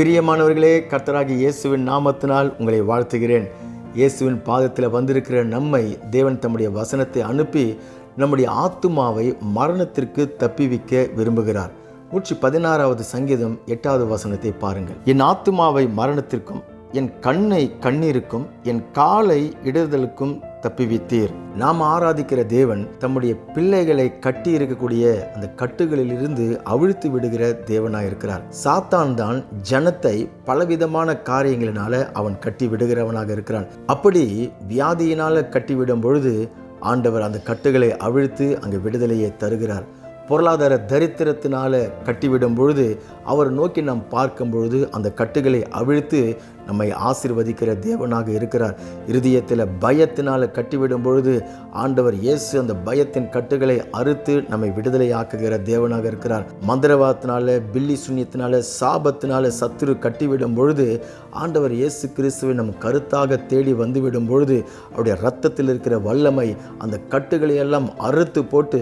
பிரியமானவர்களே கர்த்தராகி இயேசுவின் நாமத்தினால் உங்களை வாழ்த்துகிறேன். இயேசுவின் பாதத்தில் வந்திருக்கிற நம்மை தேவன் தம்முடைய வசனத்தை அனுப்பி நம்முடைய ஆத்துமாவை மரணத்திற்கு தப்பிவிக்க விரும்புகிறார். நூற்றி பதினாறாவது சங்கீதம் எட்டாவது வசனத்தை பாருங்கள். என் ஆத்துமாவை மரணத்திற்கும் என் கண்ணை கண்ணீருக்கும் என் காலை இடறுதலுக்கும் தப்பிவித்தீர். நாம் ஆராதிக்கிற தேவன் தம்முடைய பிள்ளைகளை கட்டி இருக்கக்கூடிய அந்த கட்டுகளிலிருந்து அவிழ்த்து விடுகிற தேவனாய் இருக்கிறார். சாத்தான் தான் ஜனத்தை பலவிதமான காரியங்களினால அவன் கட்டி விடுகிறவனாக இருக்கிறான். அப்படி வியாதியினால கட்டிவிடும் பொழுது ஆண்டவர் அந்த கட்டுகளை அவிழ்த்து அங்கு விடுதலையை தருகிறார். பொருளாதார தரித்திரத்தினால கட்டிவிடும் பொழுது அவர் நோக்கி நாம் பார்க்கும் பொழுது அந்த கட்டுகளை அவிழ்த்து நம்மை ஆசிர்வதிக்கிற தேவனாக இருக்கிறார். இருதயத்தில் பயத்தினால் கட்டிவிடும் பொழுது ஆண்டவர் இயேசு அந்த பயத்தின் கட்டுகளை அறுத்து நம்மை விடுதலையாக்குகிற தேவனாக இருக்கிறார். மந்திரவாதத்தினால பில்லி சுண்ணியத்தினால சாபத்தினால சத்துரு கட்டிவிடும் பொழுது ஆண்டவர் இயேசு கிறிஸ்துவை நம் கருத்தாக தேடி வந்துவிடும் பொழுது அவருடைய ரத்தத்தில் இருக்கிற வல்லமை அந்த கட்டுகளை எல்லாம் அறுத்து போட்டு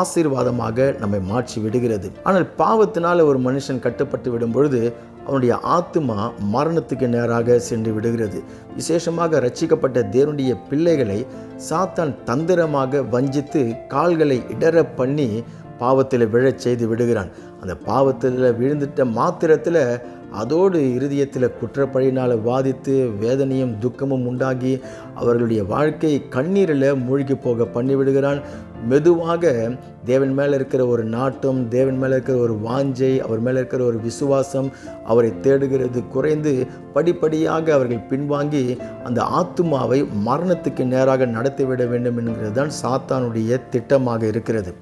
ஆசீர்வாதமாக நம்மை மாற்றி விடுகிறது ஆனால் பாவத்தினால ஒரு மனுஷன் கட்டுப்பட்டு விடும் பொழுது அவனுடைய ஆத்மா மரணத்துக்கு நேராக சென்று விடுகிறது. விசேஷமாக ரட்சிக்கப்பட்ட தேவனுடைய பிள்ளைகளை சாத்தான் தந்திரமாக வஞ்சித்து கால்களை இடற பண்ணி பாவத்தில் விழச் செய்து விடுகிறான். அந்த பாவத்தில் விழுந்துட்ட மாத்திரத்தில் அதோடு இருதயத்தில் குற்றப்பழினால் வாதித்து வேதனையும் துக்கமும் உண்டாகி அவர்களுடைய வாழ்க்கை கண்ணீரில் மூழ்கி போக பண்ணிவிடுகிறான் மெதுவாக தேவன் மேலே இருக்கிற ஒரு நாட்டம் தேவன் மேலே இருக்கிற ஒரு வாஞ்சை அவர் மேலே இருக்கிற ஒரு விசுவாசம் அவரை தேடுகிறது குறைந்து படிப்படியாக அவர்கள் பின்வாங்கி அந்த ஆத்துமாவை மரணத்துக்கு நேராக நடத்திவிட வேண்டும் என்கிறது தான் சாத்தானுடைய திட்டமாக இருக்கிறது.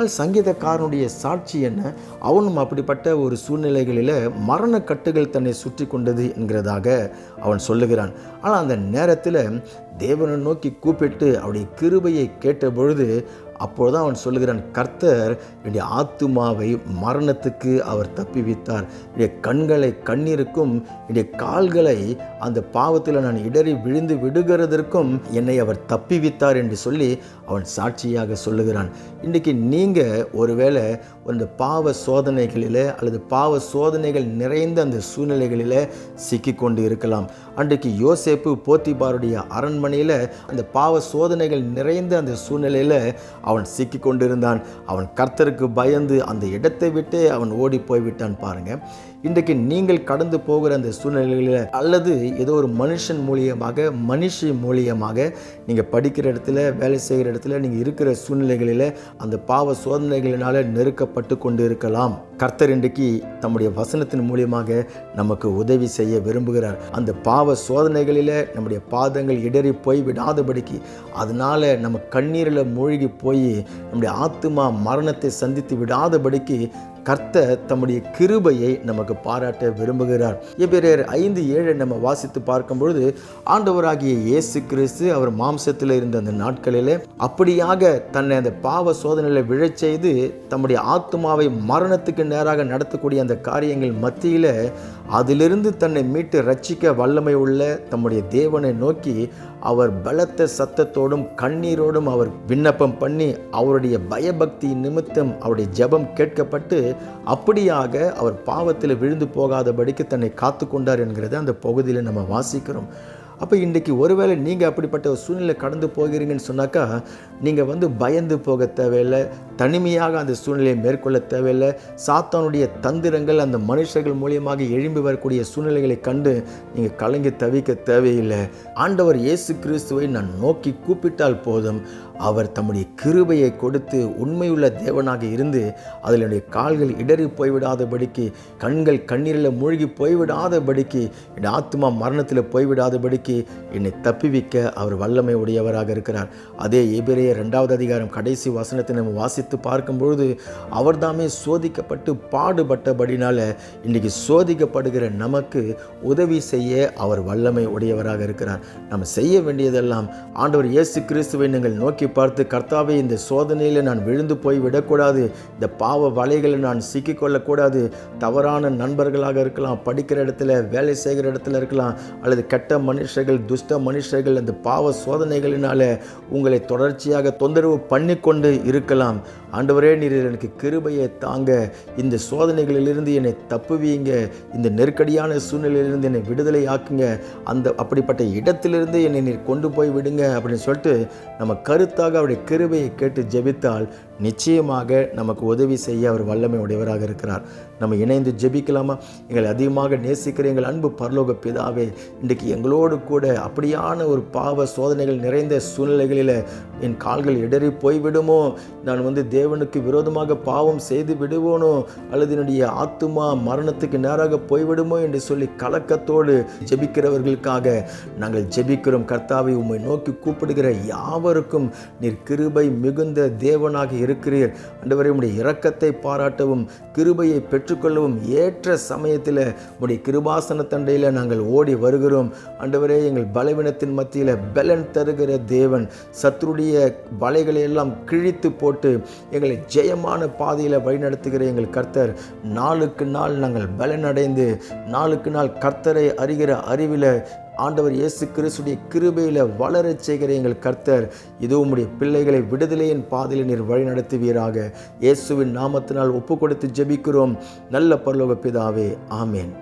ஆனால் சங்கீதக்காரனுடைய சாட்சி என்ன? அவனும் அப்படிப்பட்ட ஒரு சூழ்நிலைகளில் மரணக்கட்டுகள் தன்னை சுற்றி கொண்டது என்கிறதாக அவன் சொல்லுகிறான். ஆனால் அந்த நேரத்தில் தேவனை நோக்கி கூப்பிட்டு அவருடைய கிருபையை கேட்ட பொழுது அப்பொழுது அவன் சொல்லுகிறான் கர்த்தர் என்னுடைய ஆத்துமாவை மரணத்துக்கு அவர் தப்பிவித்தார். என்னுடைய கண்களை கண்ணீருக்கும் என்னுடைய கால்களை அந்த பாவத்தில் நான் இடறி விழுந்து விடுகிறதற்கும் என்னை அவர் தப்பிவித்தார் என்று சொல்லி அவன் சாட்சியாக சொல்லுகிறான். இன்றைக்கி நீங்கள் ஒருவேளை அந்த பாவ சோதனைகளில் அல்லது பாவ சோதனைகள் நிறைந்த அந்த சூழ்நிலைகளில் சிக்கி கொண்டு இருக்கலாம். அன்றைக்கு யோசேப்பு போத்திபாருடைய அரண்மனையில் அந்த பாவ சோதனைகள் நிறைந்த அந்த சூழ்நிலையில் அவன் சிக்கி கொண்டிருந்தான் அவன் கர்த்தருக்கு பயந்து அந்த இடத்தை விட்டே அவன் ஓடி போய்விட்டான் பாருங்கள் இன்றைக்கு நீங்கள் கடந்து போகிற அந்த சூழ்நிலைகளில் அல்லது ஏதோ ஒரு மனுஷன் மூலியமாக மனுஷி மூலியமாக நீங்கள் படிக்கிற இடத்துல வேலை செய்கிற இடத்துல நீங்கள் இருக்கிற சூழ்நிலைகளில் அந்த பாவ சோதனைகளினால் நெருக்கப்பட்ட கொண்டு இருக்கலாம் கர்த்தர் இன்றைக்கு தம்முடைய வசனத்தின் மூலியமாக நமக்கு உதவி செய்ய விரும்புகிறார். அந்த பாவ சோதனைகளில் நம்முடைய பாதங்கள் இடறி போய் விடாதபடிக்கு அதனால் நம்ம கண்ணீரில் மூழ்கி போய் நம்முடைய ஆத்துமா மரணத்தை சந்தித்து விடாதபடிக்கு கர்த்தர் தம்முடைய கிருபையை நமக்கு பாராட்ட விரும்புகிறார். எபிரேர் ஐந்து ஏழை நம்ம வாசித்து பார்க்கும்பொழுது ஆண்டவராகிய இயேசு கிறிஸ்து அவர் மாம்சத்தில் இருந்த அந்த நாட்களிலே அப்படியாக தன்னை அந்த பாவ சோதனையில் விழச் செய்து தம்முடைய ஆத்மாவை மரணத்துக்கு நேராக நடத்தக்கூடிய அந்த காரியங்கள் மத்தியில் அதிலிருந்து தன்னை மீட்டு ரட்சிக்க வல்லமை உள்ள தம்முடைய தேவனை நோக்கி அவர் பலத்த சத்தத்தோடும் கண்ணீரோடும் அவர் விண்ணப்பம் பண்ணி அவருடைய பயபக்தி நிமித்தம் அவருடைய ஜெபம் கேட்கப்பட்டு அப்படியாக அவர் பாவத்தில் விழுந்து போகாதபடிக்கு தன்னை காத்து கொண்டார் என்கிறத அந்த பகுதியில் நம்ம வாசிக்கிறோம். அப்போ இன்றைக்கி ஒருவேளை நீங்கள் அப்படிப்பட்ட ஒரு சூழ்நிலை கடந்து போகிறீங்கன்னு சொன்னாக்கா நீங்கள் வந்து பயந்து போக தேவையில்லை தனிமையாக அந்த சூழ்நிலையை மேற்கொள்ள தேவையில்லை சாத்தானுடைய தந்திரங்கள் அந்த மனுஷர்கள் மூலியமாக எழும்பி வரக்கூடிய சூழ்நிலைகளை கண்டு நீங்கள் கலங்கி தவிக்க தேவையில்லை. ஆண்டவர் இயேசு கிறிஸ்துவை நான் நோக்கி கூப்பிட்டால் போதும். அவர் தம்முடைய கிருபையை கொடுத்து உண்மையுள்ள தேவனாக இருந்து அதனுடைய கால்கள் இடறி போய்விடாதபடிக்கு கண்கள் கண்ணீரில் மூழ்கி போய்விடாதபடிக்கு என் ஆத்மா மரணத்தில் போய்விடாதபடிக்கு என்னை தப்பிவிக்க அவர் வல்லமை உடையவராக இருக்கிறார். அதே எபிரேய ரெண்டாவது அதிகாரம் கடைசி வசனத்தை நம்ம வாசித்து பார்க்கும்பொழுது அவர்தாமே சோதிக்கப்பட்டு பாடுபட்டபடினால இன்றைக்கி சோதிக்கப்படுகிற நமக்கு உதவி செய்ய அவர் வல்லமை உடையவராக இருக்கிறார். நம்ம செய்ய வேண்டியதெல்லாம் ஆண்டவர் இயேசு கிறிஸ்துவை நீங்கள் நோக்கி பார்த்து கர்த்தாவை இந்த சோதனையில் நான் விழுந்து போய் விடக்கூடாது. இந்த பாவ வலைகளில் நான் சிக்கிக்கொள்ளக்கூடாது. தவறான நண்பர்களாக இருக்கலாம் படிக்கிற இடத்துல வேலை செய்கிற இடத்துல இருக்கலாம் அல்லது கெட்ட மனுஷர்கள் துஷ்ட மனுஷர்கள் அந்த பாவ சோதனைகளினால உங்களை தொடர்ச்சியாக தொந்தரவு பண்ணி கொண்டு இருக்கலாம். ஆண்டவரே நீர் எனக்கு கிருபையை தாங்க. இந்த சோதனைகளிலிருந்து என்னை தப்புவீங்க இந்த நெருக்கடியான சூழ்நிலையிலிருந்து என்னை விடுதலை ஆக்குங்க. அந்த அப்படிப்பட்ட இடத்திலிருந்து என்னை நீர் கொண்டு போய் விடுங்க. அப்படின்னு சொல்லிட்டு நம்ம கருத்தாக அவருடைய கிருபையை கேட்டு ஜெபித்தால் நிச்சயமாக நமக்கு உதவி செய்ய அவர் வல்லமை உடையவராக இருக்கிறார். நம்ம இணைந்து ஜெபிக்கலாமா? எங்களை அதிகமாக நேசிக்கிற எங்கள் அன்பு பரலோக பிதாவே இன்றைக்கு எங்களோடு கூட அப்படியான ஒரு பாவ சோதனைகள் நிறைந்த சூழ்நிலைகளில் என் கால்கள் இடறி போய்விடுமோ? நான் வந்து தேவனுக்கு விரோதமாக பாவம் செய்து விடுவோனோ? அல்லது என்னுடைய ஆத்துமா மரணத்துக்கு நேராக போய்விடுமோ என்று சொல்லி கலக்கத்தோடு ஜெபிக்கிறவர்களுக்காக நாங்கள் ஜெபிக்கிறோம். கர்த்தாவை உம்மை நோக்கி கூப்பிடுகிற யாவருக்கும் நீர் கிருபை மிகுந்த தேவனாக இருக்கிறீர். அன்றுவரை உம்முடைய இரக்கத்தை பாராட்டவும் கிருபையை பெற்று ஏற்றுக்கொள்ளவும் ஏற்ற சமயத்தில் உடைய கிருபாசன தண்டையில் நாங்கள் ஓடி வருகிறோம். ஆண்டவரே எங்கள் பலவீனத்தின் மத்தியில் பலன் தருகிற தேவன் சத்துருடைய வலைகளை எல்லாம் கிழித்து போட்டு எங்களை ஜெயமான பாதையில் வழிநடத்துகிற எங்கள் கர்த்தர் நாளுக்கு நாள் நாங்கள் பலன் அடைந்து நாளுக்கு நாள் கர்த்தரை அறிகிற அறிவில் ஆண்டவர் இயேசு கிறிஸ்துடைய கிருபையில் வளரச் செய்கிற எங்கள் கர்த்தர் இது உம்முடைய பிள்ளைகளை விடுதலையின் பாதையில் நீர் வழி நடத்துவீராக. இயேசுவின் நாமத்தினால் ஒப்பு கொடுத்து ஜெபிக்கிறோம். நல்ல பரலோக பிதாவே ஆமேன்.